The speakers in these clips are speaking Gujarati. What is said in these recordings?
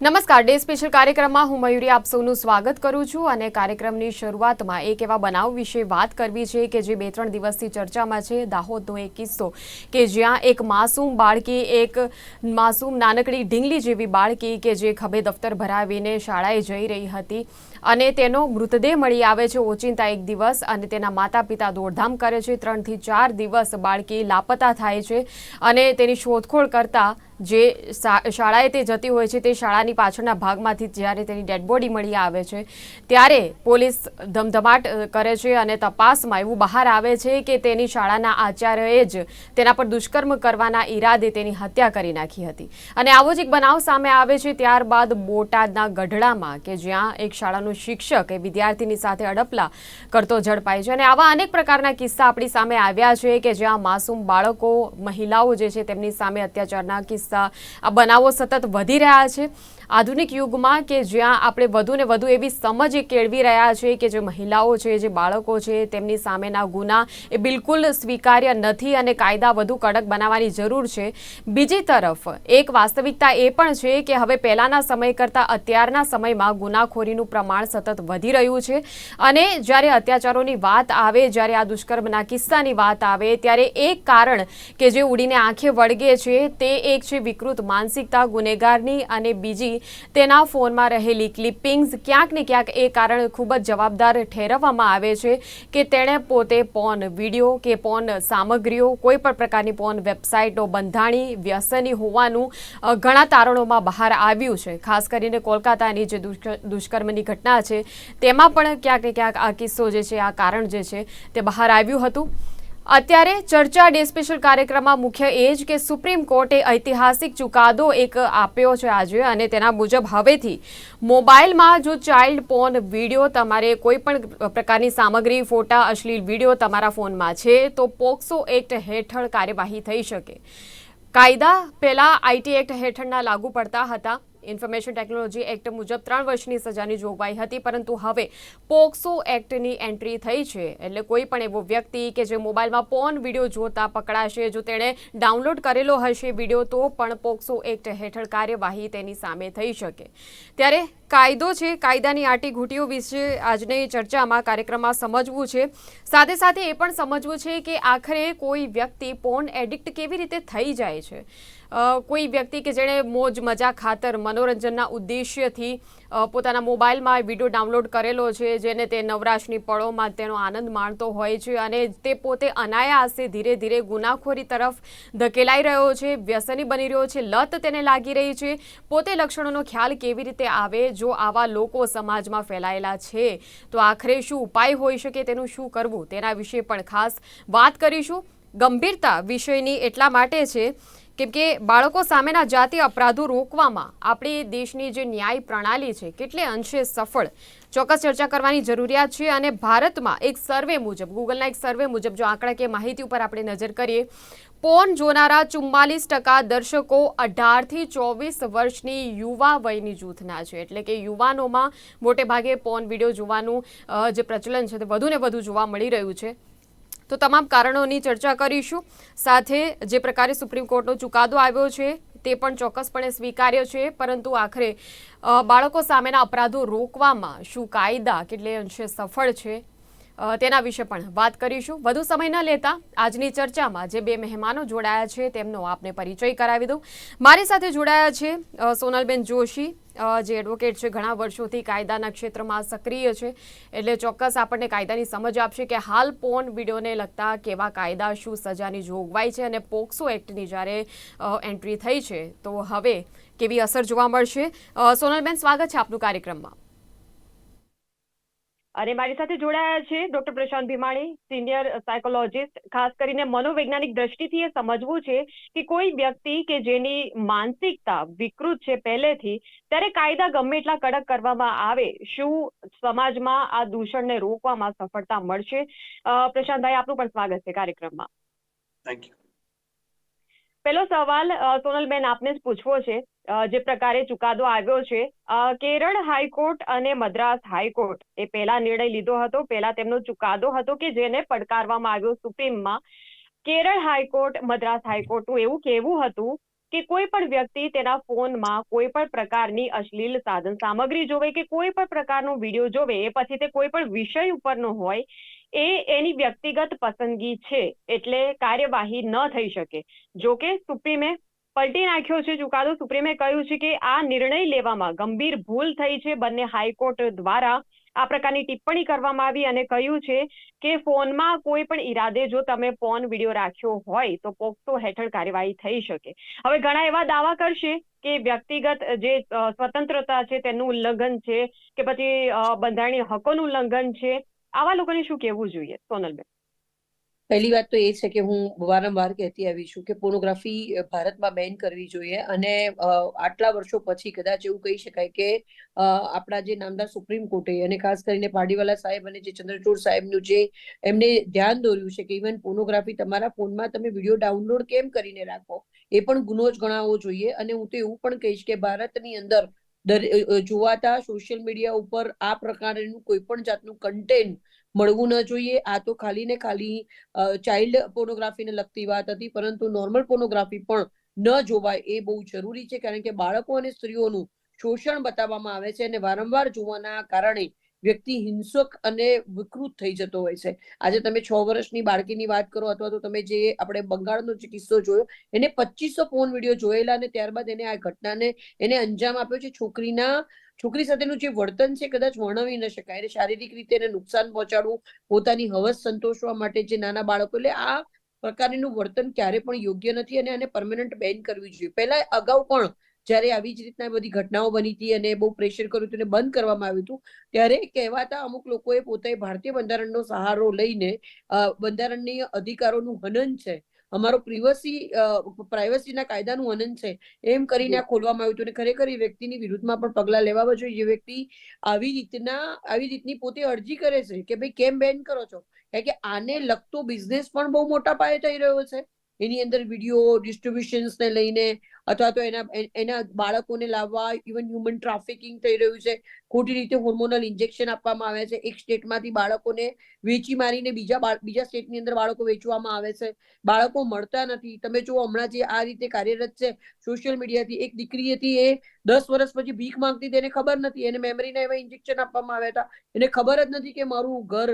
નમસ્કાર, ડે સ્પેશિયલ કાર્યક્રમમાં હું મયુરી આપ સૌનું સ્વાગત કરું છું અને કાર્યક્રમની શરૂઆતમાં એક એવા બનાવ વિશે વાત કરવી છે કે જે બે ત્રણ દિવસથી ચર્ચામાં છે. દાહોદનો એક કિસ્સો કે જ્યાં એક માસૂમ બાળકી, એક માસૂમ નાનકડી ઢીંગલી જેવી બાળકી કે જે ખભે દફતર ભરાવીને શાળાએ જઈ રહી હતી. અને તેનો મૃતદેહ મળી આવે છે ઓચિંતા એક દિવસ અને તેના માતા પિતા દોડધામ કરે છે. ત્રણથી ચાર દિવસ બાળકી લાપતા થાય છે અને તેની શોધખોળ કરતા જે શાળાએ તે જતી હોય છે તે શાળાની પાછળના ભાગમાંથી જ્યારે તેની ડેડબોડી મળી આવે છે ત્યારે પોલીસ ધમધમાટ કરે છે અને તપાસમાં એવું બહાર આવે છે કે તેની શાળાના આચાર્યએ જ તેના પર દુષ્કર્મ કરવાના ઈરાદે તેની હત્યા કરી નાખી હતી. અને આવો જ એક બનાવ સામે આવે છે ત્યારબાદ બોટાદના ગઢડામાં કે જ્યાં એક શાળાનો શિક્ષક એ વિદ્યાર્થીની સાથે અડપલા કરતો ઝડપાય છે અને આવા અનેક પ્રકારના કિસ્સા આપણી સામે આવ્યા છે કે જ્યાં માસૂમ બાળકો, મહિલાઓ જે છે તેમની સામે અત્યાચારના કિસ્સા, આ બનાવો સતત વધી રહ્યા છે. આધુનિક યુગમાં કે જ્યાં આપણે વધુ ને વધુ એવી સમજ કેળવી રહ્યા છે કે જે મહિલાઓ છે, જે બાળકો છે, તેમની સામેના ગુના એ બિલકુલ સ્વીકાર્ય નથી અને કાયદા વધુ કડક બનાવવાની જરૂર છે. બીજી તરફ, એક વાસ્તવિકતા એ પણ છે કે હવે પહેલાના સમય કરતાં અત્યારના સમયમાં ગુનાખોરીનું પ્રમાણ સતત વધી રહ્યું છે અને જ્યારે અત્યાચારોની વાત આવે, જ્યારે આ દુષ્કર્મના કિસ્સાની વાત આવે, ત્યારે એક કારણ કે જે ઉડીને આંખે વળગે છે તે એક છે વિકૃત માનસિકતા, ગુનેગારની અને બીજી તેના ફોનમાં રહેલી ક્લિપિંગ્સ ક્યાંક ને ક્યાંક એ કારણ ખૂબ જ જવાબદાર ઠેરવવામાં આવે છે કે તેણે પોતે પોન વીડિયો કે પોન સામગ્રીઓ, કોઈ પણ પ્રકારની પોન વેબસાઇટો બંધાણી, વ્યસની હોવાનું ઘણા તારણોમાં બહાર આવ્યું છે. ખાસ કરીને કોલકાતાની જે દુષ્ક- દુષ્કર્મની ઘટના છે, તેમાં પણ ક્યાંક ને ક્યાંક આ કિસ્સો જે છે, આ કારણ જે છે, તે બહાર આવ્યું હતું. અત્યારે ચર્ચા ડે સ્પેશિયલ કાર્યક્રમમાં મુખ્ય એ જ કે સુપ્રીમ કોર્ટે ઐતિહાસિક ચુકાદો એક આપ્યો છે આજે અને તેના મુજબ હવેથી મોબાઈલમાં જો ચાઇલ્ડ પોન વીડિયો તમારે કોઈ પણ પ્રકારની સામગ્રી, ફોટા, અશ્લીલ વીડિયો તમારા ફોનમાં છે, તો પોક્સો એક્ટ હેઠળ કાર્યવાહી થઈ શકે. કાયદા પહેલાં આઈટી એક્ટ હેઠળના લાગુ પડતા હતા. ઇન્ફોર્મેશન ટેકનોલોજી એક્ટ મુજબ ત્રણ વર્ષની સજાની જોગવાઈ હતી, પરંતુ હવે પોક્સો એક્ટની એન્ટ્રી થઈ છે. એટલે કોઈ પણ એવો વ્યક્તિ કે જે મોબાઈલમાં પોન વીડિયો જોતા પકડાશે, જો તેણે ડાઉનલોડ કરેલો હશે વીડિયો તો પણ પોક્સો એક્ટ હેઠળ કાર્યવાહી તેની સામે થઈ શકે. ત્યારે કાયદો છે, કાયદાની આટી ઘૂંટીઓ વિશે આજની ચર્ચામાં, કાર્યક્રમમાં સમજવું છે. સાથે સાથે એ પણ સમજવું છે કે આખરે કોઈ વ્યક્તિ પોન એડિક્ટ કેવી રીતે થઈ જાય છે? કોઈ વ્યક્તિ કે જેણે મોજ મજા ખાતર મનોરંજનના ઉદ્દેશ્યથી પોતાના મોબાઈલમાં વીડિયો ડાઉનલોડ કરેલો છે, જેને તે નવરાશની પળોમાં તેનો આનંદ માણતો હોય છે અને તે પોતે અનાયાસે ધીરે ધીરે ગુનાખોરી તરફ ધકેલાઈ રહ્યો છે, વ્યસની બની રહ્યો છે, લત તેને લાગી રહી છે. પોતે લક્ષણોનો ખ્યાલ કેવી રીતે આવે, જો આવા લોકો સમાજમાં ફેલાયેલા છે, તો આખરે શું ઉપાય હોઈ શકે, તેનું શું કરવું, તેના વિશે પણ ખાસ વાત કરીશું. ગંભીરતા વિષયની એટલા માટે છે કેમ કે બાળકો સામેના જાતિ અપરાધો રોકવામાં આપણી દેશની જે ન્યાય પ્રણાલી છે, કેટલે અંશે સફળ. ચોક્કસ ચર્ચા કરવાની જરૂરિયાત છે અને ભારતમાં એક સર્વે મુજબ ગૂગલના એક સર્વે મુજબ જો આંકડાકીય માહિતી ઉપર આપણે નજર કરીએ, પોન જોનારા ચુમ્માલીસ ટકા દર્શકો અઢારથી ચોવીસ વર્ષની યુવા વયની જૂથના છે. એટલે કે યુવાનોમાં મોટે ભાગે પોન વીડિયો જોવાનું જે પ્રચલન છે તે વધુને વધુ જોવા મળી રહ્યું છે. તો તમામ કારણોની ચર્ચા કરીશું. સાથે જે પ્રકારે સુપ્રીમ કોર્ટનો ચુકાદો આવ્યો છે, તે પણ ચોક્કસપણે સ્વીકાર્ય છે. પરંતુ આખરે બાળકો સામેના અપરાધો રોકવામાં શું કાયદા, કેટલે અંશે સફળ છે તેના વિશે પણ વાત કરીશું. વધુ સમય ન લેતા આજની ચર્ચામાં જે બે મહેમાનો જોડાયા છે તેમનો આપને પરિચય કરાવી દઉં. મારી સાથે જોડાયા છે સોનલબેન જોશી જે એડવોકેટ છે, ઘણા વર્ષોથી કાયદાના ક્ષેત્રમાં સક્રિય છે. એટલે ચોક્કસ આપણને કાયદાની સમજ આપશે કે હાલ પોન વિડીયોને લગતા કેવા કાયદા, શું સજાની જોગવાઈ છે અને પોક્સો એક્ટની જ્યારે એન્ટ્રી થઈ છે, તો હવે કેવી અસર જોવા મળશે. સોનલબેન, સ્વાગત છે આપનું કાર્યક્રમમાં. અને મારી સાથે જોડાયા છે doctor Prashant Bhimani senior psychologist. ખાસ કરીને મનોવૈજ્ઞાનિક દ્રષ્ટિથી એ સમજવું છે કે કોઈ વ્યક્તિ કે જેની માનસિકતા વિકૃત છે પહેલેથી ત્યારે કાયદા ગમે એટલા કડક કરવામાં આવે શું સમાજમાં આ દૂષણને રોકવામાં સફળતા મળશે? પ્રશાંતભાઈ આપનું પણ સ્વાગત છે કાર્યક્રમમાં. થેન્ક યુ પહેલો સવાલ સોનલબેન આપને જ પૂછવો છે. જે પ્રકારે ચુકાદો આવ્યો છે કેરળ હાઈકોર્ટ અને મદ્રાસ હાઈકોર્ટ એ પહેલા નિર્ણય લીધો હતો. પહેલા તેમનો ચુકાદો હતો કે જેને પડકારવામાં આવ્યો સુપ્રીમમાં. કેરળ હાઈકોર્ટ, મદ્રાસ હાઈકોર્ટનું એવું કહેવું હતું કે કોઈ પણ વ્યક્તિ તેના ફોનમાં કોઈ પણ પ્રકારની અશ્લીલ સાધન સામગ્રી જોવે કે કોઈ પણ પ્રકારનો વીડિયો જોવે, એ પછી તે કોઈ પણ વિષય ઉપરનો હોય, એ એની વ્યક્તિગત પસંદગી છે, એટલે કાર્યવાહી ન થઈ શકે. જો કે સુપ્રીમે પલટી નાખ્યો છે ચુકાદો સુપ્રીમે કહ્યું છે કે આ નિર્ણય લેવામાં ગંભીર ભૂલ થઈ છે. બંને હાઈકોર્ટ દ્વારા આ પ્રકારની ટિપ્પણી કરવામાં આવી અને કહ્યું છે કે ફોનમાં કોઈ પણ ઈરાદે જો તમે ફોન વીડિયો રાખ્યો હોય તો પોક્સો હેઠળ કાર્યવાહી થઈ શકે. હવે ઘણા એવા દાવા કરશે કે વ્યક્તિગત જે સ્વતંત્રતા છે તેનું ઉલ્લંઘન છે કે પછી બંધારણીય હકોનું ઉલ્લંઘન છે. આવા લોકોને શું કહેવું જોઈએ? સોનલબેન. પહેલી વાત તો એ છે કે હું વારંવાર કહેતી આવી છું કે પોર્નોગ્રાફી ભારતમાં બેન કરવી જોઈએ અને આટલા વર્ષો પછી કદાચ એવું કહી શકાય કે આપણા જે નામદાર સુપ્રીમ કોર્ટે અને ખાસ કરીને પાડીવાલા સાહેબ અને જે ચંદ્રચૂડ સાહેબનું જે એમને ધ્યાન દોર્યું છે કે ઇવન પોર્નોગ્રાફી તમારા ફોનમાં તમે વીડિયો ડાઉનલોડ કેમ કરીને રાખો? એ પણ ગુનો જ ગણાવવો જોઈએ અને હું તો એવું પણ કહીશ કે ભારતની અંદર જોવાતા સોશિયલ મીડિયા ઉપર આ પ્રકારનું કોઈ પણ જાતનું કન્ટેન્ટ મળવું ન જોઈએ. આ તો ખાલી ને ખાલી ચાઇલ્ડ પોર્નોગ્રાફીને લગતી વાત હતી, પરંતુ નોર્મલ પોર્નોગ્રાફી પણ ન જોવાય એ બહુ જરૂરી છે, કારણ કે બાળકો અને સ્ત્રીઓનું શોષણ બતાવવામાં આવે છે અને વારંવાર જોવાના કારણે વ્યક્તિ હિંસક અને વિકૃત થઈ જતો હોય છે. આજે તમે છ વર્ષની બાળકીની વાત કરો અથવા તો તમે જે આપણે બંગાળનો જે કિસ્સો જોયો, એને પચીસો ફોન વીડિયો જોયેલા અને ત્યારબાદ એને આ ઘટનાને એને અંજામ આપ્યો છે. છોકરીના છોકરી સાથેનું જે વર્તન છે કદાચ વર્ણવી ન શકાય. એને શારીરિક રીતે એને નુકસાન પહોંચાડવું, પોતાની હવસ સંતોષવા માટે જે નાના બાળકો, એટલે આ પ્રકારનું વર્તન ક્યારે પણ યોગ્ય નથી અને આને પરમેનન્ટ બેન કરવી જોઈએ. પહેલા અગાઉ પણ જ્યારે આવી જ રીતના બધી ઘટનાઓ બની હતી અને બહુ પ્રેશર કર્યું હતું બંધ કરવામાં આવ્યું હતું, ત્યારે કહેવાતા અમુક લોકોએ પોતે ભારતીય બંધારણનો સહારો લઈને બંધારણની અધિકારોનું હનન છે. અમારો પ્રિવસી પ્રાઇવસીના કાયદાનું હનન છે. એમ કરીને આ ખોલવામાં આવ્યું હતું અને ખરેખર એ વ્યક્તિની વિરુદ્ધમાં પણ પગલા લેવા જોઈએ. જે વ્યક્તિ આવી રીતના આવી રીતની પોતે અરજી કરે છે કે ભાઈ કેમ બેન કરો છો? કારણ કે આને લગતો બિઝનેસ પણ બહુ મોટા પાયે થઈ રહ્યો છે. એની અંદર વીડિયો ડિસ્ટ્રીબ્યુશન ને લઈને અથવા તો એના એના બાળકોને લાવવા ઇવન હ્યુમન ટ્રાફિકિંગ થઈ રહ્યું છે. ખોટી રીતે હોર્મોનલ ઇન્જેક્શન આપવામાં આવે છે. એક સ્ટેટમાંથી બાળકોને વેચી મારીને બીજા બીજા સ્ટેટની અંદર બાળકો વેચવામાં આવે છે. બાળકો મળતા નથી. તમે જુઓ, હમણાં જે આ રીતે કાર્યરત છે સોશિયલ મીડિયાથી એક દીકરી હતી એ દસ વર્ષ પછી ભીખ માંગતી હતી એને ખબર નથી. એને મેમરીના એવા ઇન્જેક્શન આપવામાં આવ્યા હતા. એને ખબર જ નથી કે મારું ઘર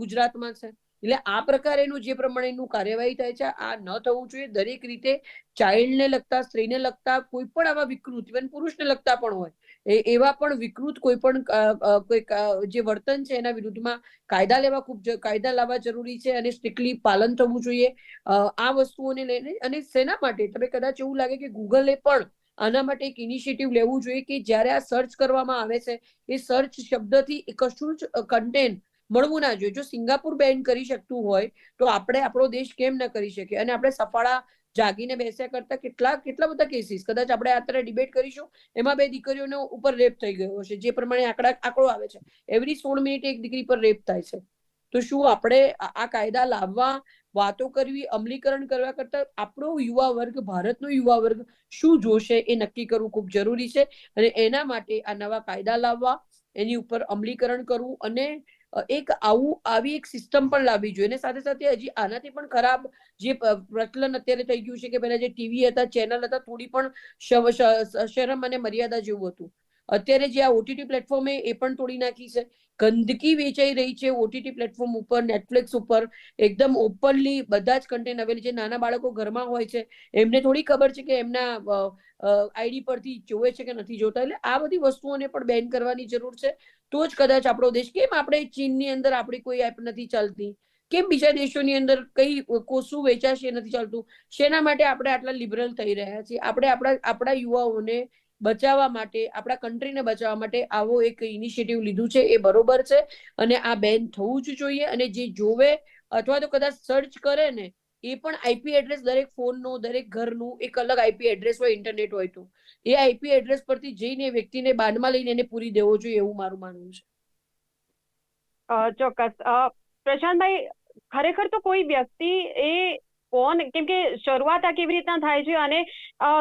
ગુજરાતમાં છે. એટલે આ પ્રકારેનું જે પ્રમાણેનું કાર્યવાહી થાય છે, આ ન થવું જોઈએ. દરેક રીતે ચાઇલ્ડને લગતા, સ્ત્રીને લગતા કોઈ પણ આવા વિકૃત ઇવન પુરુષને લગતા પણ હોય, એ એવા પણ વિકૃત કોઈ પણ જે વર્તન છે એના વિરુદ્ધમાં કાયદા લેવા ખૂબ કાયદા લાવવા જરૂરી છે અને સ્ટ્રિક્ટલી પાલન થવું જોઈએ. આ વસ્તુઓને લઈને અને શેના માટે તમે કદાચ એવું લાગે કે ગૂગલે પણ આના માટે એક ઇનિશિયેટિવ લેવું જોઈએ કે જ્યારે આ સર્ચ કરવામાં આવે છે, એ સર્ચ શબ્દથી કશું જ કન્ટેન્ટ મળવું ના જોઈએ. જો સિંગાપુર બેન કરી શકતું હોય, તો આપણે આપણો દેશ કેમ ન કરી શકીએ? અને આપણે સફાળા જાગીને બેસ્યા કરતા કેટલા કેટલા બધા કેસીસ કદાચ આપણે અત્યારે ડિબેટ કરીશું, એમાં બે દીકરીઓનો ઉપર રેપ થઈ ગયો હશે. જે પ્રમાણે આંકડા, આંકડો આવે છે. એવરી સોળ મિનિટે એક દીકરી પર રેપ થાય છે. તો શું આપણે આ કાયદા લાવવા, વાતો કરવી, અમલીકરણ કરવા કરતા આપણો યુવા વર્ગ, ભારતનો યુવા વર્ગ શું જોશે એ નક્કી કરવું ખૂબ જરૂરી છે. અને એના માટે આ નવા કાયદા લાવવા, એની ઉપર અમલીકરણ કરવું અને એક આવું, આવી એક સિસ્ટમ પણ લાવવી જોઈએ. અને સાથે સાથે હજી આનાથી પણ ખરાબ જે પ્રચલન અત્યારે થઈ ગયું છે કે પેલા જે ટીવી હતા ચેનલ હતા, થોડી પણ શરમ અને મર્યાદા જેવું હતું. અત્યારે જે આ ઓટીટી પ્લેટફોર્મે એ પણ તોડી નાખી છે. ગંદકી વેચાઈ રહી છે ઓટીટી પ્લેટફોર્મ ઉપર નેટફ્લિક્સ ઉપર. એકદમ ઓપનલી બધા જ કન્ટેન્ટ અવેલેબલ જે નાના બાળકો ઘરમાં હોય છે. એમને થોડી ખબર છે કે એમના આઈડી પરથી જોવે છે કે નથી જોતા. એટલે આ બધી વસ્તુઓને પણ બેન કરવાની જરૂર છે. તો જ કદાચ આપણો દેશ, કેમ આપણે ચીનની અંદર આપણી કોઈ એપ નથી ચાલતી? કેમ બીજા દેશોની અંદર કઈ કોશું વેચાશે નથી ચાલતું? શેના માટે આપણે આટલા લિબરલ થઈ રહ્યા છીએ? આપણે આપણા આપણા યુવાઓને બચાવવા માટે, આપણા કન્ટ્રીને બચાવવા માટે આવો એક ઇનિશિયેટિવ લીધું છે, એ બરોબર છે. અને આ બેન થવું જ જોઈએ અને જે જોવે અથવા તો કદાચ સર્ચ કરે ને, એ પણ આઈપી એડ્રેસ દરેક ફોનનો, દરેક ઘરનું એક અલગ આઈપી એડ્રેસ હોય ઇન્ટરનેટ હોય તો. એ આઈપી એડ્રેસ પરથી જઈને વ્યક્તિને બાનમાં લઈને એને પૂરી દેવો જોઈએ એવું મારું માનવું છે. ચોક્કસ. પ્રશાંતભાઈ, ખરેખર તો કોઈ વ્યક્તિ એ કોણ કેમ કે શરૂઆત આ કેવી રીતના થાય છે અને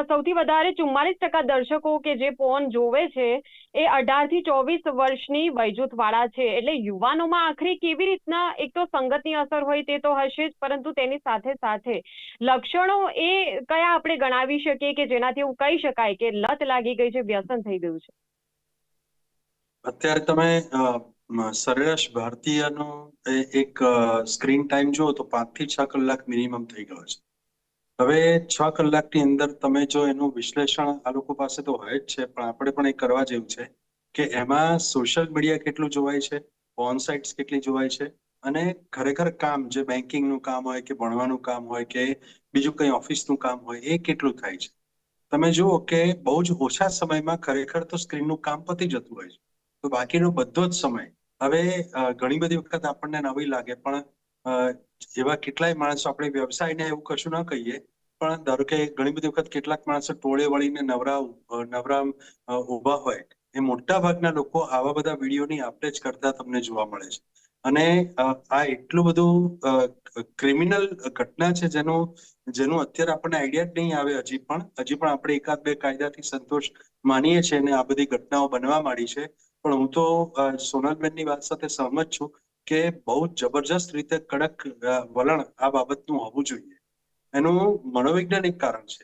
સૌથી વધારે ચુમ્માલીસ ટકા દર્શકો કે જે પોન જોવે છે, એ અઢારથી ચોવીસ વર્ષની વયજૂથ વાળા છે. એટલે યુવાનોમાં આખરી કેવી રીતના એક તો સંગતની અસર હોય તે તો હશે જ, પરંતુ તેની સાથે સાથે લક્ષણો એ કયા આપણે ગણાવી શકીએ કે જેનાથી એવું કહી શકાય કે લત લાગી ગઈ છે, વ્યસન થઈ ગયું છે? અત્યારે તમે સરેરાશ ભારતીયનો એક સ્ક્રીન ટાઈમ જુઓ તો પાંચથી છ કલાક મિનિમમ થઈ ગયો છે. હવે છ કલાકની અંદર તમે જો એનું વિશ્લેષણ આ લોકો પાસે તો હોય જ છે, પણ આપણે પણ એ કરવા જેવું છે કે એમાં સોશિયલ મીડિયા કેટલું જોવાય છે ઓન સાઇટ્સ કેટલી જોવાય છે અને ખરેખર કામ જે બેન્કિંગનું કામ હોય કે ભણવાનું કામ હોય કે બીજું કંઈ ઓફિસનું કામ હોય એ કેટલું થાય છે. તમે જુઓ કે બહુ જ ઓછા સમયમાં ખરેખર તો સ્ક્રીનનું કામ પતી જતું હોય છે. તો બાકીનો બધો જ સમય હવે ઘણી બધી વખત આપણને નવી લાગે, પણ એવા કેટલાય માણસો, આપણે વ્યવસાયને એવું કશું ન કહીએ, પણ ધારો કે ઘણી બધી વખત કેટલાક માણસો ટોળે વળીને નવરા નવરા ઊભા હોય, એ મોટા ભાગના લોકો આવા બધા વિડીયોની આપણે જ કરતા તમને જોવા મળે છે. અને આ એટલું બધું ક્રિમિનલ ઘટના છે જેનું જેનું અત્યારે આપણને આઈડિયા જ નહીં આવે હજી પણ. હજી પણ આપણે એકાદ બે કાયદાથી સંતોષ માનીએ છીએ અને આ બધી ઘટનાઓ બનવા માંડી છે. પણ હું તો સોનલબેનની વાત સાથે સહમત છું કે બહુ જબરજસ્ત રીતે કડક વલણ આ બાબતનું હોવું જોઈએ. એનું મનોવૈજ્ઞાનિક કારણ છે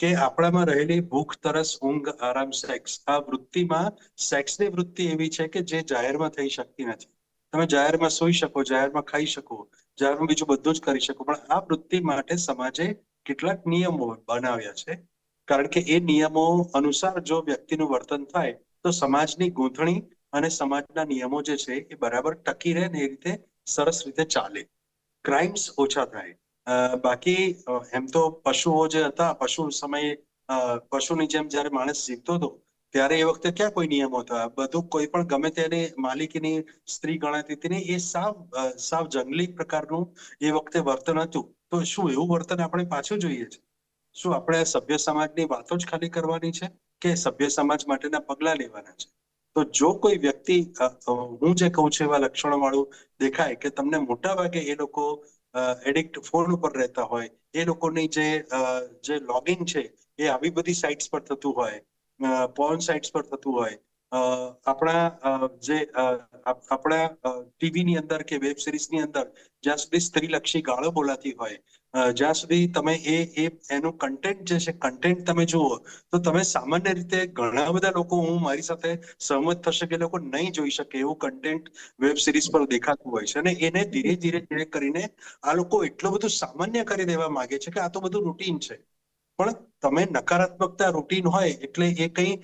કે આપણામાં રહેલી ભૂખ, તરસ, ઊંઘ, આરામ સેક્સ આ વૃત્તિમાં સેક્સની વૃત્તિ એવી છે કે જે જાહેરમાં થઈ શકતી નથી. તમે જાહેરમાં સૂઈ શકો, જાહેરમાં ખાઈ શકો, જાહેરમાં બીજું બધું જ કરી શકો, પણ આ વૃત્તિ માટે સમાજે કેટલાક નિયમો બનાવ્યા છે. કારણ કે એ નિયમો અનુસાર જો વ્યક્તિનું વર્તન થાય તો સમાજની ગૂંથણી અને સમાજના નિયમો જે છે એ બરાબર ટકી રહે ને એ રીતે સરસ રીતે ચાલે. ક્રાઇમ્સ ઓછા થાય. બાકી એમ તો પશુઓ જે હતા, પશુ સમયે પશુની જેમ જ્યારે માણસ જીવતો હતો, ત્યારે એ વખતે ક્યાં કોઈ નિયમો હતા? બધું કોઈ પણ ગમે તેની માલિકીની સ્ત્રી ગણાતી હતી ને એ સાવ સાવ જંગલી પ્રકારનું એ વખતે વર્તન હતું. તો શું એવું વર્તન આપણે પાછું જોઈએ છે? શું આપણે સભ્ય સમાજની વાતો જ ખાલી કરવાની છે? કે સભ્ય સમાજ માટેના પગલા લેવાના છે. તો જો કોઈ વ્યક્તિ હું જે કહું છું એવા લક્ષણો વાળું દેખાય કે તમને મોટા ભાગે એ લોકો એડિક્ટ ફોન ઉપર રહેતા હોય, એ લોકોની જે જે લોગિન છે એ આવી બધી સાઇટ્સ પર થતું હોય પોર્ન સાઇટ્સ પર થતું હોય આપણા જે આપણા ટીવી ની અંદર કે વેબ સિરીઝની અંદર જ્યાં સુધી સ્ત્રીલક્ષી ગાળો બોલાતી હોય જ્યાં સુધી તમે એ એ, એનું કન્ટેન્ટ જે છે કન્ટેન્ટ તમે જુઓ, તો તમે સામાન્ય રીતે ઘણા બધા લોકો હું મારી સાથે સહમત થશે કે લોકો નહીં જોઈ શકે એવું કન્ટેન્ટ વેબ સિરીઝ પર દેખાતું હોય છે. અને એને ધીરે ધીરે ધીરે કરીને આ લોકો એટલું બધું સામાન્ય કરી દેવા માંગે છે કે આ તો બધું રૂટીન છે. પણ તમે નકારાત્મકતા રૂટીન હોય એટલે એ કંઈ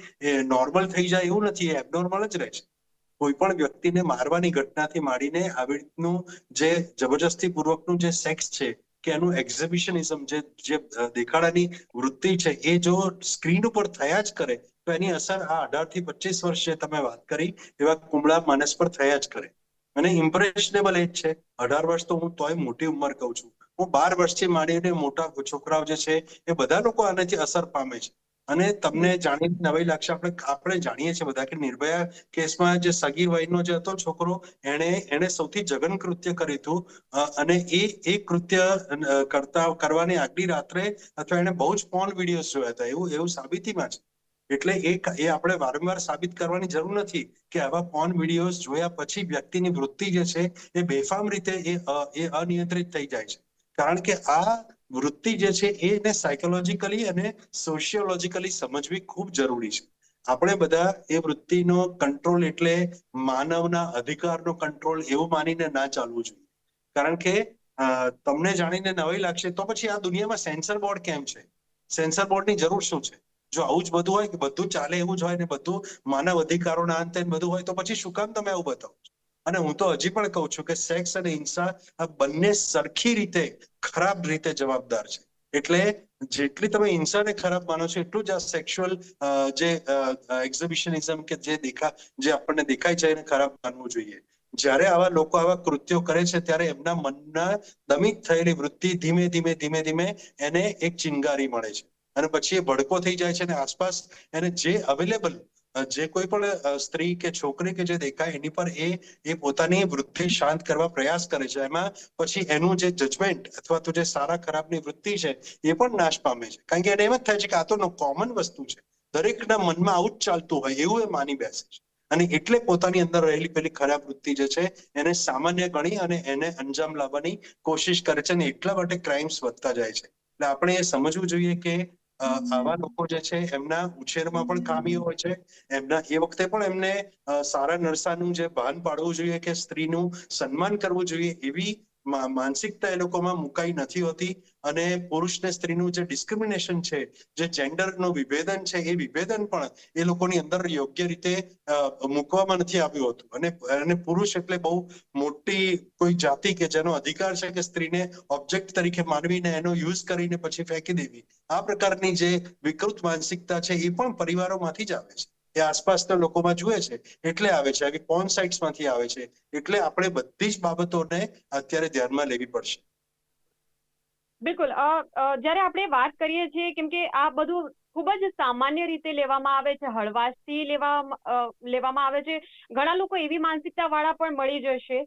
નોર્મલ થઈ જાય એવું નથી, એ એબનોર્મલ જ રહે છે. કોઈ પણ વ્યક્તિને મારવાની ઘટનાથી માંડીને આવી રીતનું જે જબરજસ્તી પૂર્વકનું જે સેક્સ છે કે એનું એક્ઝિબિશનિઝમ જે જે દેખાડાની વૃત્તિ છે, એ જો સ્ક્રીન ઉપર થયા જ કરે, તો એની અસર આ અઢારથી પચીસ વર્ષ જે તમે વાત કરી, એવા કુમળા માનસ પર થયા જ કરે. અને ઇમ્પ્રેશનેબલ એજ છે. અઢાર વર્ષ તો હું તોય મોટી ઉંમર કહું છું. હું બાર વર્ષથી માંડીને મોટા છોકરાઓ જે છે, એ બધા લોકો આનાથી અસર પામે છે. અને તમને જાણીને નવાઈ લાગશે. આપણે આપણે જાણીએ છીએ બધા કે નિર્ભયા કેસમાં જે સગીર વયનો જે હતો છોકરો, એણે એણે સૌથી જઘન કૃત્ય કર્યું અને એ એ કૃત્ય કરતા, કરવાની આગલી રાત્રે અથવા એને બહુ જ પોર્ન વિડીયોઝ જોયા હતા. એવું એવું સાબિતીમાં છે. એટલે એ એ આપણે વારંવાર સાબિત કરવાની જરૂર નથી કે આવા પોર્ન વિડીયોઝ જોયા પછી વ્યક્તિની વૃત્તિ જે છે એ બેફામ રીતે એ અનિયંત્રિત થઈ જાય છે. કારણ કે આ વૃત્તિ જે છે એને સાયકોલોજીકલી અને સોશિયોલોજીકલી સમજવી ખૂબ જરૂરી છે. આપણે બધા એ વૃત્તિનો કંટ્રોલ એટલે માનવના અધિકારનો કંટ્રોલ એવું માનીને ના ચાલવું જોઈએ. કારણ કે તમને જાણીને નવાઈ લાગશે તો પછી આ દુનિયામાં સેન્સર બોર્ડ કેમ છે? સેન્સર બોર્ડની જરૂર શું છે? જો આવું જ બધું હોય કે બધું ચાલે એવું જ હોય ને બધું માનવ અધિકારોના અંતે બધું હોય તો પછી શું કામ તમે આવું બતાવો અને હું તો હજી પણ કહું છું કે સેક્સ અને હિંસા આ બંને સરખી રીતે ખરાબ રીતે જવાબદાર છે. એટલે જેટલી તમે હિંસાને ખરાબ માનો છો, એટલું જ આ સેક્સ્યુઅલ જે એક્ઝિબિશનિઝમ કે જે દેખા, જે આપણને દેખાય છે એને ખરાબ માનવું જોઈએ. જ્યારે આવા લોકો આવા કૃત્યો કરે છે, ત્યારે એમના મનના દમિત થયેલી વૃત્તિ ધીમે ધીમે ધીમે ધીમે એને એક ચિંગારી મળે છે. અને પછી એ ભડકો થઈ જાય છે અને આસપાસ એને જે અવેલેબલ જે કોઈ પણ સ્ત્રી કે છોકરી કે જે દેખાય, એની પર એ એ પોતાની વૃત્તિ શાંત કરવા પ્રયાસ કરે છે. એમાં પછી એનું જે જજમેન્ટ અથવા તો જે સારા ખરાબની વૃત્તિ છે, એ પણ નાશ પામે છે. કારણ કે એને એમ જ થાય છે કે આ તો કોમન વસ્તુ છે. દરેકના મનમાં આવું જ ચાલતું હોય, એવું એ માની બેસે છે. અને એટલે પોતાની અંદર રહેલી પેલી ખરાબ વૃત્તિ જે છે, એને સામાન્ય ગણી અને એને અંજામ લાવવાની કોશિશ કરે છે અને એટલા માટે ક્રાઇમ્સ વધતા જાય છે. એટલે આપણે એ સમજવું જોઈએ કે આવા લોકો જે છે, એમના ઉછેરમાં પણ ખામીઓ હોય છે. એમના, એ વખતે પણ એમને સારા નરસાનું જે ભાન પાડવું જોઈએ કે સ્ત્રીનું સન્માન કરવું જોઈએ એવી માનસિકતા એ લોકોમાં મુકાઈ નથી હોતી અને પુરુષ ને સ્ત્રીનું જે ડિસ્ક્રિમિનેશન છે, જે જેન્ડરનું વિભેદન છે, એ વિભેદન પણ એ લોકોની અંદર યોગ્ય રીતે મૂકવામાં નથી આવ્યું હતું. અને અને પુરુષ એટલે બહુ મોટી કોઈ જાતિ કે જેનો અધિકાર છે કે સ્ત્રીને ઓબ્જેક્ટ તરીકે માનવીને એનો યુઝ કરીને પછી ફેંકી દેવી. આ પ્રકારની જે વિકૃત માનસિકતા છે એ પણ પરિવારોમાંથી જ આવે છે. એ આસપાસના લોકોમાં જુએ છે. એટલે આવે છે. કે કોન સાઇટ્સમાંથી આવે છે. એટલે આપણે બધી જ બાબતોને અત્યારે ધ્યાનમાં લેવી પડશે. બિલકુલ. જ્યારે આપણે વાત કરીએ છીએ કેમ કે આ બધું ખૂબ જ સામાન્ય રીતે લેવામાં આવે છે. હળવાશથી લેવા લેવામાં આવે છે. ઘણા લોકો એવી માનસિકતા વાળા પણ મળી જશે.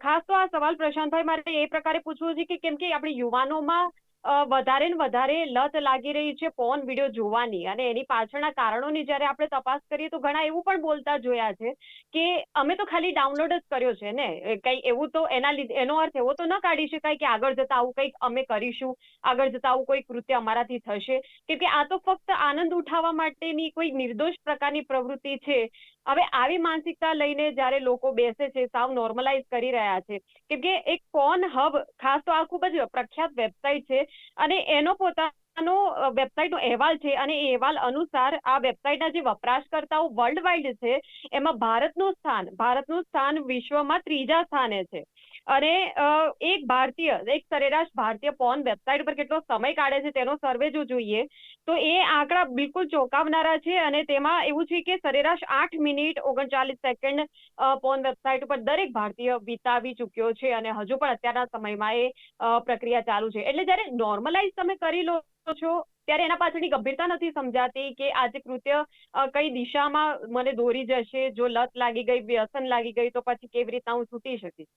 ખાસ તો આ સવાલ પ્રશાંતભાઈ મારે એ પ્રકારે પૂછવું છે કે કેમ કે આપણે યુવાનોમાં વધારે ને વધારે લત લાગી રહી છે પોર્ન વીડિયો જોવાની. અને એની પાછળના કારણોની જ્યારે આપણે તપાસ કરીએ તો ઘણા એવું પણ બોલતા જોયા છે કે અમે તો ખાલી ડાઉનલોડ જ કર્યો છે ને. કઈ એવું તો એના લીધે, એનો અર્થ એવો તો ન કાઢી શકાય કે આગળ જતા આવું કંઈક અમે કરીશું, આગળ જતા આવું કોઈ કૃત્ય અમારાથી થશે. કેમ કે આ તો ફક્ત આનંદ ઉઠાવવા માટેની કોઈ નિર્દોષ પ્રકારની પ્રવૃત્તિ છે. હવે આવી માનસિકતા લઈને જ્યારે લોકો બેસે છે, સાવ નોર્મલાઇઝ કરી રહ્યા છે. કેમ કે એક ફોન હબ ખાસ તો આ ખૂબ જ પ્રખ્યાત વેબસાઇટ છે અને એનો પોતાનો વેબસાઇટનો અહેવાલ છે અને એ અહેવાલ અનુસાર આ વેબસાઇટના જે વપરાશકર્તાઓ વર્લ્ડ વાઇડ છે, એમાં ભારતનું સ્થાન ભારતનું સ્થાન વિશ્વમાં ત્રીજા સ્થાને છે. અને એક ભારતીય, એક સરેરાશ ભારતીય પોન વેબસાઇટ પર કેટલો સમય કાઢે છે તેનો સર્વે જો જોઈએ, તો એ આંકડા બિલકુલ ચોંકાવનારા છે અને તેમાં એવું છે કે સરેરાશ આઠ મિનિટ ઓગણચાલીસ સેકન્ડ પોર્ન વેબસાઇટ ઉપર દરેક ભારતીય વિતાવી ચૂક્યો છે અને હજુ પણ અત્યારના સમયમાં એ પ્રક્રિયા ચાલુ છે. એટલે જ્યારે નોર્મલાઇઝ તમે કરી લો છો, ત્યારે એના પાછળની ગંભીરતા નથી સમજાતી કે આજે કૃત્ય કઈ દિશામાં મને દોરી જશે, જો લત લાગી ગઈ, વ્યસન લાગી ગઈ, તો પછી કેવી રીતના હું છૂટી શકીશ?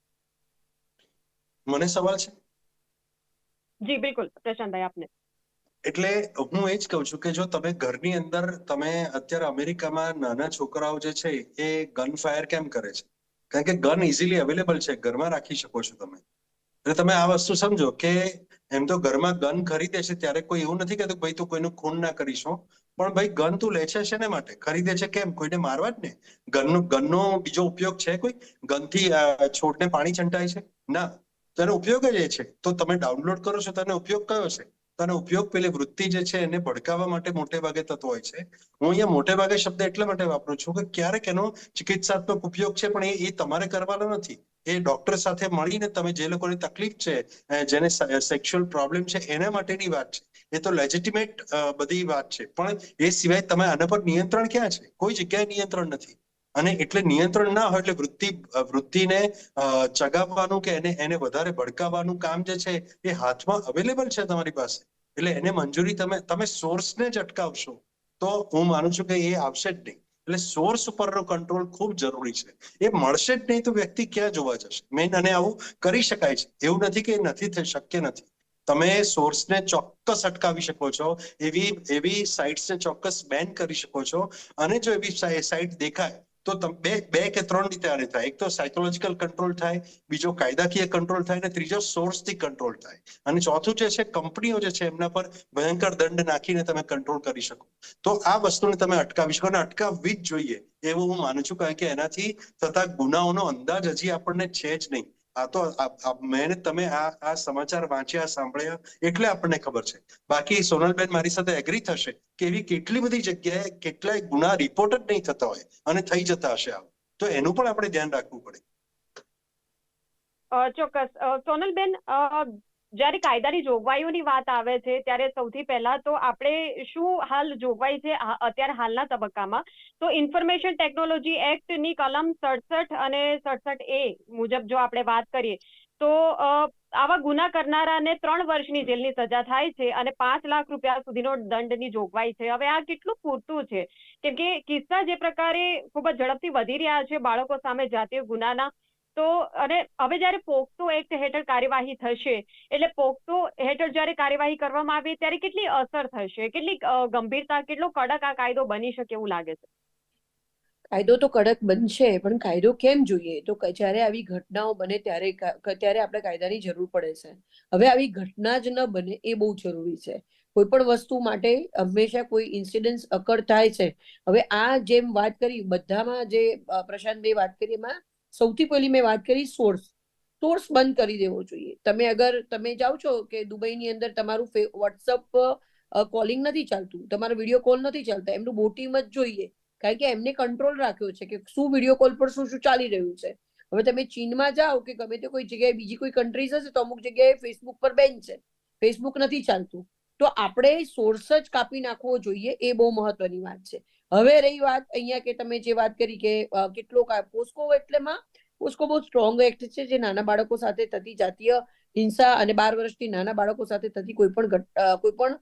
મને સવાલ છે? જી બિલકુલ. પ્રશાંતભાઈ આપને. એટલે હું એ જ કહું છું કે જો તમે ઘરની અંદર તમે અત્યારે અમેરિકામાં નાના છોકરાઓ જે છે એ ગન ફાયર કેમ કરે છે? કારણ કે ગન ઇઝીલી અવેલેબલ છે ઘરમાં રાખી શકો છો તમે. એટલે તમે આ વસ્તુ સમજો કે એમ તો ઘરમાં ગન ખરીદે છે ત્યારે કોઈ એવું નથી કહેતું ભાઈ તું કોઈનું ખૂન ના કરીશું પણ ભાઈ ગન તું લે છે શેને માટે? ખરીદે છે કેમ? કોઈને મારવા જ ને? ગનનો ગનનો બીજો ઉપયોગ છે કોઈ? ગનથી છોડને પાણી છંટાય છે? ના. તેનો ઉપયોગ જ એ છે. તો તમે ડાઉનલોડ કરો છો, તેનો ઉપયોગ કયો છે? તેનો ઉપયોગ પેલી વૃત્તિ જે છે એને ભડકાવવા માટે મોટે ભાગે થતો હોય છે. હું અહીંયા મોટે ભાગે શબ્દ એટલા માટે વાપરું છું કે ક્યારેક એનો ચિકિત્સાત્મક ઉપયોગ છે, પણ એ એ તમારે કરવાનો નથી. એ ડોક્ટર સાથે મળીને તમે જે લોકોની તકલીફ છે જેને સેક્સ્યુઅલ પ્રોબ્લેમ છે, એના માટેની વાત છે. એ તો લેજિટિમેટ બધી વાત છે. પણ એ સિવાય તમે આના પર નિયંત્રણ ક્યાં છે? કોઈ જગ્યાએ નિયંત્રણ નથી. અને એટલે નિયંત્રણ ના હોય એટલે વૃત્તિ, વૃત્તિને ચગાવવાનું કે એને એને વધારે ભડકાવવાનું કામ જે છે એ હાથમાં અવેલેબલ છે તમારી પાસે. એટલે એને મંજૂરી તમે તમે સોર્સને જ અટકાવશો, તો હું માનું છું કે એ આવશે જ નહીં. એટલે સોર્સ ઉપરનો કંટ્રોલ ખૂબ જરૂરી છે. એ મળશે જ નહીં તો વ્યક્તિ ક્યાં જોવા જશે? મેન અને આવું કરી શકાય છે. એવું નથી કે એ નથી થઈ શક્ય નથી. તમે સોર્સને ચોક્કસ અટકાવી શકો છો, એવી એવી સાઇટ્સને ચોક્કસ બેન કરી શકો છો, અને જો એવી સાઇટ દેખાય તો બે બે કે ત્રણ રીતે આને થાય. એક તો સાયકોલોજીકલ કંટ્રોલ થાય, બીજો કાયદાકીય કંટ્રોલ થાય ને ત્રીજો સોર્સથી કંટ્રોલ થાય. અને ચોથું જે છે, કંપનીઓ જે છે, એમના પર ભયંકર દંડ નાખીને તમે કંટ્રોલ કરી શકો. તો આ વસ્તુને તમે અટકાવી શકો અને અટકાવવી જ જોઈએ. એવું હું માનું છું, કારણ કે એનાથી થતા ગુનાઓનો અંદાજ હજી આપણને છે જ નહીં. આ તો મેં તમે આ આ સમાચાર વાંચ્યા, સાંભળ્યા, એટલે આપણને ખબર છે. બાકી સોનલબેન મારી સાથે એગ્રી થશે કે એવી કેટલી બધી જગ્યાએ કેટલાય ગુના રિપોર્ટ જ નહીં થતા હોય અને થઈ જતા હશે આવું. તો એનું પણ આપણે ધ્યાન રાખવું પડે. ચોક્કસ. સોનલબેન જ્યારે કાયદાની જોગવાઈઓની વાત આવે છે, ત્યારે સૌથી પહેલા તો આપણે શું હાલ જોગવાઈ છે અત્યારે હાલના તબક્કામાં? તો ઇન્ફોર્મેશન ટેકનોલોજી એક્ટની કલમ સડસઠ અને સડસઠ એ મુજબ જો આપણે વાત કરીએ, તો આવા ગુના કરનારાને ત્રણ વર્ષની જેલની સજા થાય છે અને પાંચ લાખ રૂપિયા સુધીનો દંડની જોગવાઈ છે. હવે આ કેટલું પૂરતું છે? કેમ કે કિસ્સા જે પ્રકારે ખૂબ જ ઝડપથી વધી રહ્યા છે, બાળકો સામે જાતીય ગુનાના તો અને હવે જ્યારે પોક્સો એક્ટ હેઠળ કાર્યવાહી થશે, એટલે પોક્સો હેઠળ જ્યારે કાર્યવાહી કરવામાં આવે ત્યારે કેટલી અસર થશે? કેટલી ગંભીરતા, કેટલો કડક આ કાયદો બની શકે એવું લાગે છે? કાયદો તો કડક બનશે, પણ કાયદો કેમ જોઈએ? તો જ્યારે આવી ઘટનાઓ બને ત્યારે ત્યારે આપણે કાયદાની જરૂર પડે છે. હવે આવી ઘટના જ ન બને એ બહુ જરૂરી છે. કોઈ પણ વસ્તુ માટે હંમેશા કોઈ ઇન્સિડન્સ અકળ થાય છે. હવે આ જેમ વાત કરી, બધામાં જે પ્રશાંત પ્રશાંતભાઈ વાત કરી એમાં સૌથી પહેલી મેં વાત કરી સોર્સ. સોર્સ બંધ કરી દેવો જોઈએ. તમે અગર, તમે જાઓ છો કે દુબઈની અંદર તમારું વોટ્સઅપ કોલિંગ નથી ચાલતું, તમારો વીડિયો કોલ નથી ચાલતા, એમનું બોટિંગ જ જોઈએ. કારણ કે એમને કંટ્રોલ રાખ્યો છે કે શું વીડિયો કોલ પર શું શું ચાલી રહ્યું છે. હવે તમે ચીનમાં જાઓ કે ગમે તે કોઈ જગ્યાએ બીજી કોઈ કન્ટ્રીઝ હશે તો અમુક જગ્યાએ ફેસબુક પર બેન છે. ફેસબુક નથી ચાલતું. તો આપણે સોર્સ જ કાપી નાખવો જોઈએ, એ બહુ મહત્વની વાત છે. હવે રહી વાત અહીંયા કે તમે જે વાત કરી કે કેટલો પોસ્કો એટલેમાં, પોસ્કો બહુ સ્ટ્રોંગ એક્ટ છે જે નાના બાળકો સાથે થતી જાતીય હિંસા અને બાર વર્ષથી નાના બાળકો સાથે થતી કોઈ પણ કોઈ પણ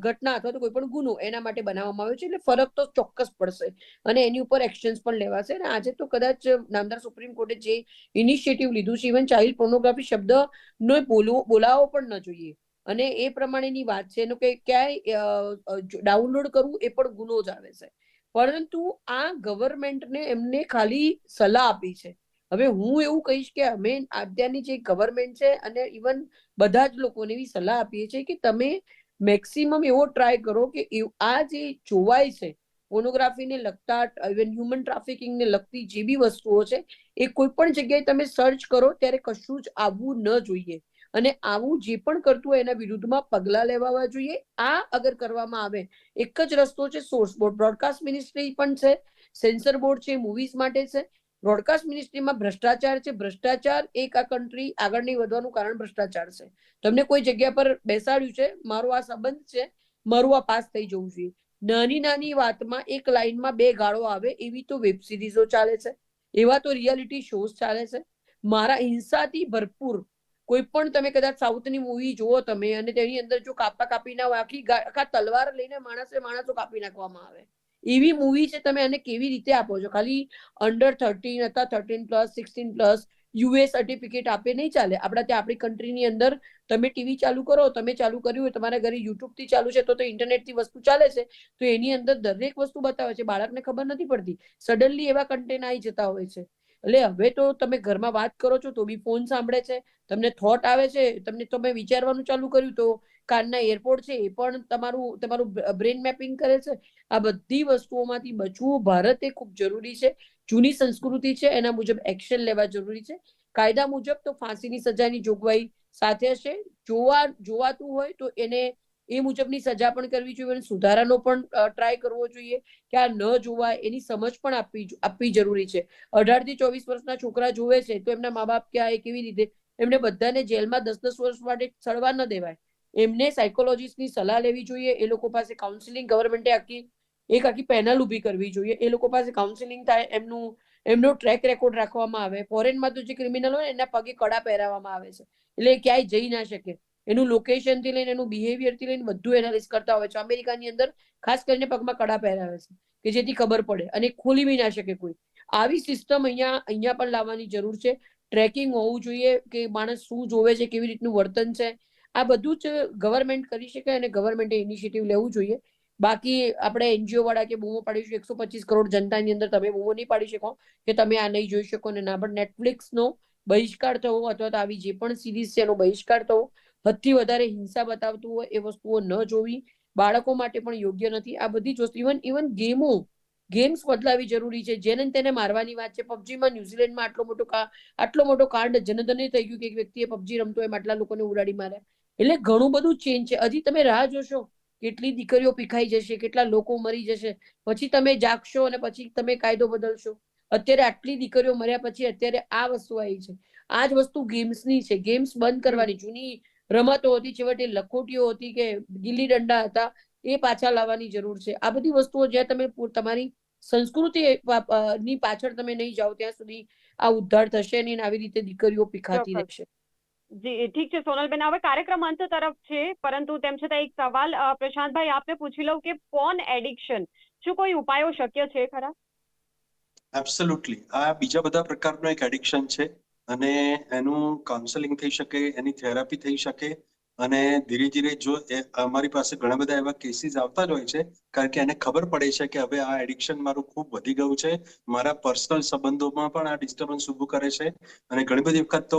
ઘટના અથવા તો કોઈ પણ ગુનો એના માટે બનાવવામાં આવ્યો છે, એટલે ફરક તો ચોક્કસ પડશે અને એની ઉપર એક્શન્સ પણ લેવાશે અને આજે તો કદાચ નામદાર સુપ્રીમ કોર્ટે જે ઇનિશિયેટિવ લીધું છે ઇવન ચાઇલ્ડ પોર્નોગ્રાફી શબ્દ નો બોલવો, બોલાવો પણ ન જોઈએ. અને એ પ્રમાણેની વાત છે. એનું કે ક્યાંય ડાઉનલોડ કરવું એ પણ ગુનો જ આવે છે. પરંતુ આ ગવર્મેન્ટને એમને ખાલી સલાહ આપી છે. હવે હું એવું કહીશ કે અમે અત્યારની જે ગવર્મેન્ટ છે અને ઇવન બધા જ લોકોને એવી સલાહ આપીએ છીએ કે તમે મેક્સિમમ એવો ટ્રાય કરો કે આ જે જોવાય છે પોર્નોગ્રાફીને લગતા ઇવન હ્યુમન ટ્રાફિકિંગને લગતી જે બી વસ્તુઓ છે, એ કોઈ પણ જગ્યાએ તમે સર્ચ કરો, ત્યારે કશું જ આવવું ન જોઈએ. અને આવું જે પણ કરતું હોય એના વિરુદ્ધમાં પગલાં લેવાવા જોઈએ. આ અગર કરવામાં આવે, એક જ રસ્તો છે સોર્સ બોર્ડ બ્રોડકાસ્ટ મિનિસ્ટ્રી પણ છે સેન્સર બોર્ડ છે મૂવીઝ માટે છે. બ્રોડકાસ્ટ મિનિસ્ટ્રીમાં ભ્રષ્ટાચાર છે. ભ્રષ્ટાચાર એક આ કન્ટ્રી આગળ નહીં વધવાનું કારણ ભ્રષ્ટાચાર છે. તમને કોઈ જગ્યા પર બેસાડ્યું છે, મારો આ સંબંધ છે, મારું આ પાસ થઈ જવું જોઈએ. નાની નાની વાતમાં એક લાઈનમાં બે ગાળો આવે, એવી તો વેબ સિરીઝો ચાલે છે. એવા તો રિયાલિટી શોઝ ચાલે છે. મારા હિંસાથી ભરપૂર કોઈ પણ તમે કદાચ સાઉથની મૂવી જુઓ તમે અને તેની અંદર જો કાપા કાપીના આખી આખા તલવાર લઈને માણસે માણસો કાપી નાખવામાં આવે. એવી મૂવી છે તમે આને કેવી રીતે આપો છો? ખાલી અંડર થર્ટીન હતા thirteen plus sixteen plus UA certificate આપે, નહીં ચાલે. આપણા ત્યાં આપણી કન્ટ્રીની અંદર તમે ટીવી ચાલુ કરો, તમે ચાલુ કર્યું હોય, તમારા ઘરે યુટ્યુબથી ચાલુ છે, તો તો ઇન્ટરનેટથી વસ્તુ ચાલે છે. તો એની અંદર દરેક વસ્તુ બતાવે છે. બાળકને ખબર નથી પડતી. સડનલી એવા કન્ટેન્ટ આવી જતા હોય છે. એટલે હવે તો તમે ઘરમાં વાત કરો છો, તો બી ફોન સાંભળે છે. તમને થોટ આવે છે, તમને તમે વિચારવાનું ચાલુ કર્યું તો કાનના એરપોર્ટ છે, એ પણ તમારું તમારું બ્રેન મેપિંગ કરે છે. આ બધી વસ્તુઓમાંથી બચવું ભારત એ ખૂબ જરૂરી છે. જૂની સંસ્કૃતિ છે, એના મુજબ એક્શન લેવા જરૂરી છે. કાયદા મુજબ તો ફાંસીની સજાની જોગવાઈ સાથે હશે. જોવા, જોવાતું હોય તો એને એ મુજબની સજા પણ કરવી જોઈએ અને સુધારાનો પણ ટ્રાય કરવો જોઈએ કે આ ન જોવાય એની સમજ પણ આપવી આપવી જરૂરી છે. અઢારથી ચોવીસ વર્ષના છોકરા જોવે છે તો એમના મા બાપ ક્યાં એ કેવી રીતે? એમને બધાને જેલમાં દસ દસ વર્ષ માટે સડવા ન દેવાય. એમને સાયકોલોજીસ્ટની સલાહ લેવી જોઈએ. એ લોકો પાસે કાઉન્સિલિંગ ગવર્મેન્ટે આખી એક આખી પેનલ ઊભી કરવી જોઈએ. એ લોકો પાસે કાઉન્સિલિંગ થાય, એમનું, એમનો ટ્રેક રેકોર્ડ રાખવામાં આવે. ફોરેનમાં તો જે ક્રિમિનલ હોય એના પગે કડા પહેરાવવામાં આવે છે. એટલે એ ક્યાંય જઈ ના શકે. એનું લોકેશનથી લઈને, એનું બિહેવિયરથી લઈને બધું એનાલિસ કરતા હોય છે. અમેરિકાની અંદર ખાસ કરીને પગમાં કડા પહેરાવે છે, કે જેથી ખબર પડે અને ખોલી બી ના શકે કોઈ. આવી સિસ્ટમ અહીંયા અહીંયા પણ લાવવાની જરૂર છે. ટ્રેકિંગ હોવું જોઈએ કે માણસ શું જોવે છે, કેવી રીતનું વર્તન છે. આ બધું જ ગવર્મેન્ટ કરી શકે અને ગવર્મેન્ટે ઇનિશિયેટિવ લેવું જોઈએ. બાકી આપણે એનજીઓ વાળા કે બૂમો પાડીશું એકસો પચીસ કરોડ જનતાની અંદર તમે બૂમો નહીં પાડી શકો, કે તમે આ નહીં જોઈ શકો ને ના, પણ નેટફ્લિક્સનો બહિષ્કાર થવો અથવા તો આવી જે પણ સિરીઝ છે એનો બહિષ્કાર થવો, હદથી વધારે હિંસા બતાવતું હોય એ વસ્તુઓ ન જોવી, બાળકો માટે પણ યોગ્ય નથી. આ બધી જ વસ્તુ ઇવન ઇવન ગેમો, ગેમ્સ બદલાવી જરૂરી છે. જેને તેને મારવાની વાત છે. પબજીમાં ન્યુઝીલેન્ડમાં આટલો મોટો આટલો મોટો કાંડ જનધને થઈ ગયું કે એક વ્યક્તિએ પબજી રમતો એમ આટલા લોકોને ઉડાડી માર્યા. એટલે ઘણું બધું ચેન્જ છે. હજી તમે રાહ જોશો કેટલી દીકરીઓ પીખાઈ જશે કેટલા લોકો મરી જશે. પછી તમે જાગશો અને પછી તમે કાયદો બદલશો. અત્યારે આટલી દીકરીઓ મર્યા પછી અત્યારે આ વસ્તુ આવી છે. આ જ વસ્તુ ગેમ્સની છે. ગેમ્સ બંધ કરવાની. જૂની રમતો હતી છેવટે લખોટીઓ હતી કે ગીલી દંડા હતા એ પાછા લાવવાની જરૂર છે. આ બધી વસ્તુઓ જ્યાં તમે તમારી સંસ્કૃતિ ની પાછળ તમે નહીં જાઓ ત્યાં સુધી આ ઉદ્ધાર થશે નહીં આવી રીતે દીકરીઓ પીખાતી રહેશે. જી ઠીક છે, સોનલબેન, હવે કાર્યક્રમ અંત તરફ છે, પરંતુ તેમ છતાં એક સવાલ પ્રશાંતભાઈ, આપને પૂછી લઉં કે ફોન એડિક્શન, શું કોઈ ઉપાયો શક્ય છે ખરા? એબ્સોલ્યુટલી આ બીજા બધા પ્રકારનું એક એડિક્શન છે અને એનું કાઉન્સેલિંગ થઈ શકે, એની થેરાપી થઈ શકે અને ધીરે ધીરે જો અમારી પાસે ઘણા બધા એવા કેસીસ આવતા જ હોય છે, કારણ કે એને ખબર પડે છે કે હવે આ એડિક્શન મારું ખૂબ વધી ગયું છે. મારા પર્સનલ સંબંધોમાં પણ આ ડિસ્ટર્બન્સ ઊભું કરે છે. અને ઘણી બધી વખત તો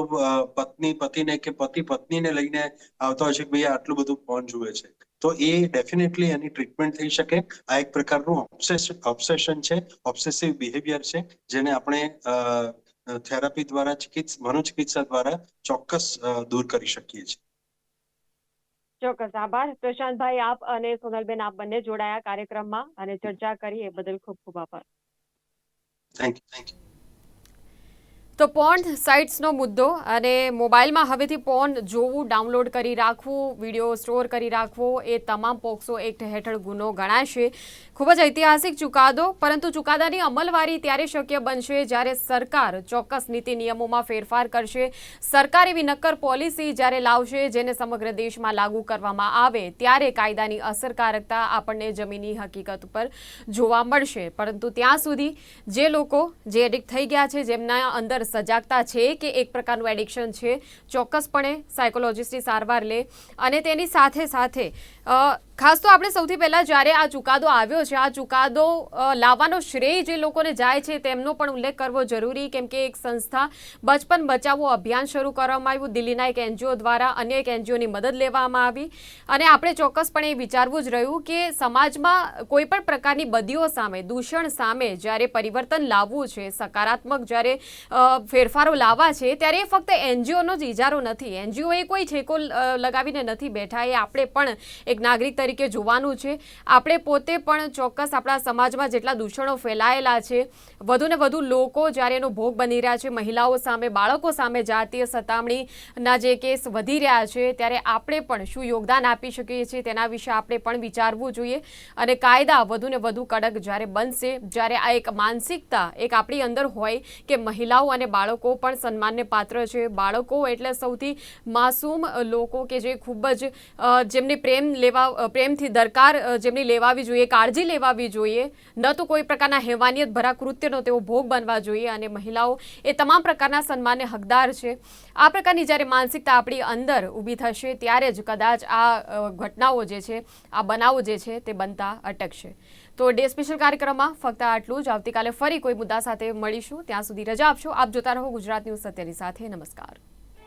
પત્ની, પતિને કે પતિ પત્નીને લઈને આવતા હોય છે કે ભાઈ આટલું બધું ફોન જુએ છે. તો એ ડેફિનેટલી એની ટ્રીટમેન્ટ થઈ શકે. આ એક પ્રકારનું ઓબ્સેશન છે. ઓબ્સેસિવ બિહેવિયર છે, જેને આપણે થેરાપી દ્વારા, ચિકિત્સ, મનોચિકિત્સા દ્વારા ચોક્કસ દૂર કરી શકીએ છીએ. ચોક્કસ આભાર. પ્રશાંતભાઈ, આપ અને સોનલબેન, આપ બંને જોડાયા કાર્યક્રમમાં અને ચર્ચા કરી. એ બદલ ખૂબ ખૂબ આભાર. થેન્ક યુ થેન્ક યુ તો પોર્ન સાઇટ્સનો મુદ્દો અને મોબાઈલમાં હવેથી પોર્ન જોવું, ડાઉનલોડ કરી રાખવું, વીડિયો સ્ટોર કરી રાખવો, એ તમામ પોક્સો એક્ટ હેઠળ ગુનો ગણાશે. ખૂબ જ ઐતિહાસિક ચુકાદો, પરંતુ ચુકાદાની અમલવારી ત્યારે શક્ય બનશે જ્યારે સરકાર ચોક્કસ નીતિ નિયમોમાં ફેરફાર કરશે. સરકાર એવી નક્કર પોલિસી જ્યારે લાવશે જેને સમગ્ર દેશમાં લાગુ કરવામાં આવે, ત્યારે કાયદાની અસરકારકતા આપણને જમીની હકીકત ઉપર જોવા મળશે. પરંતુ ત્યાં સુધી જે લોકો જે એડિક્ટ થઈ ગયા છે, જેમના અંદર સજાગતા છે કે એક પ્રકારનું એડિક્શન છે. ચોક્કસપણે સાયકોલોજિસ્ટની સારવાર લે અને તેની સાથે સાથે ખાસ તો આપણે સૌથી પહેલાં જ્યારે આ ચુકાદો આવ્યો છે, આ ચુકાદો લાવવાનો શ્રેય જે લોકોને જાય છે તેમનો પણ ઉલ્લેખ કરવો જરૂરી, કેમ કે એક સંસ્થા બચપન બચાવો અભિયાન શરૂ કરવામાં આવ્યું. દિલ્હીના એક એનજીઓ દ્વારા અન્ય એક એનજીઓની મદદ લેવામાં આવી. અને આપણે ચોક્કસપણે એ વિચારવું જ રહ્યું કે સમાજમાં કોઈ પણ પ્રકારની બદીઓ સામે, દૂષણ સામે જ્યારે પરિવર્તન લાવવું છે, સકારાત્મક જ્યારે ફેરફારો લાવવા છે, ત્યારે એ ફક્ત એનજીઓનો જ ઇજારો નથી. એનજીઓ એ કોઈ ઠેકો લગાવીને નથી બેઠા. એ આપણે પણ એક નાગરિક તરીકે જોવાનું છે. આપણે પોતે પણ ચોક્કસ આપણા સમાજમાં જેટલા દૂષણો ફેલાયેલા છે વધુને વધુ લોકો જ્યારે એનો ભોગ બની રહ્યા છે, મહિલાઓ સામે, બાળકો સામે જાતીય સતામણીના જે કેસ વધી રહ્યા છે, ત્યારે આપણે પણ શું યોગદાન આપી શકીએ છીએ તેના વિશે આપણે પણ વિચારવું જોઈએ. અને કાયદા વધુને વધુ કડક જ્યારે બનશે, જ્યારે આ એક માનસિકતા એક આપણી અંદર હોય કે મહિલાઓ અને બાળકો પણ સન્માનને પાત્ર છે. બાળકો એટલે સૌથી માસૂમ લોકો કે જે ખૂબ જ જેમને પ્રેમ લેવા પ્રેમથી દરકાર જેમની લેવાવી જોઈએ, કાળજી લેવાવી જોઈએ. ન તો કોઈ પ્રકારના હેવાનિયત ભરા કૃત્યનો તેઓ ભોગ બનવા જોઈએ અને મહિલાઓ એ તમામ પ્રકારના સન્માનને હકદાર છે. આ પ્રકારની જ્યારે માનસિકતા આપણી અંદર ઊભી થશે, ત્યારે જ કદાચ આ ઘટનાઓ જે છે, આ બનાવો જે છે, તે બનતા અટકશે. તો ડે સ્પેશિયલ કાર્યક્રમમાં ફક્ત આટલું જ. આવતીકાલે ફરી કોઈ મુદ્દા સાથે મળીશું. ત્યાં સુધી રજા આપશો. આપ જોતા રહો ગુજરાત ન્યૂઝ સત્યની સાથે. નમસ્કાર.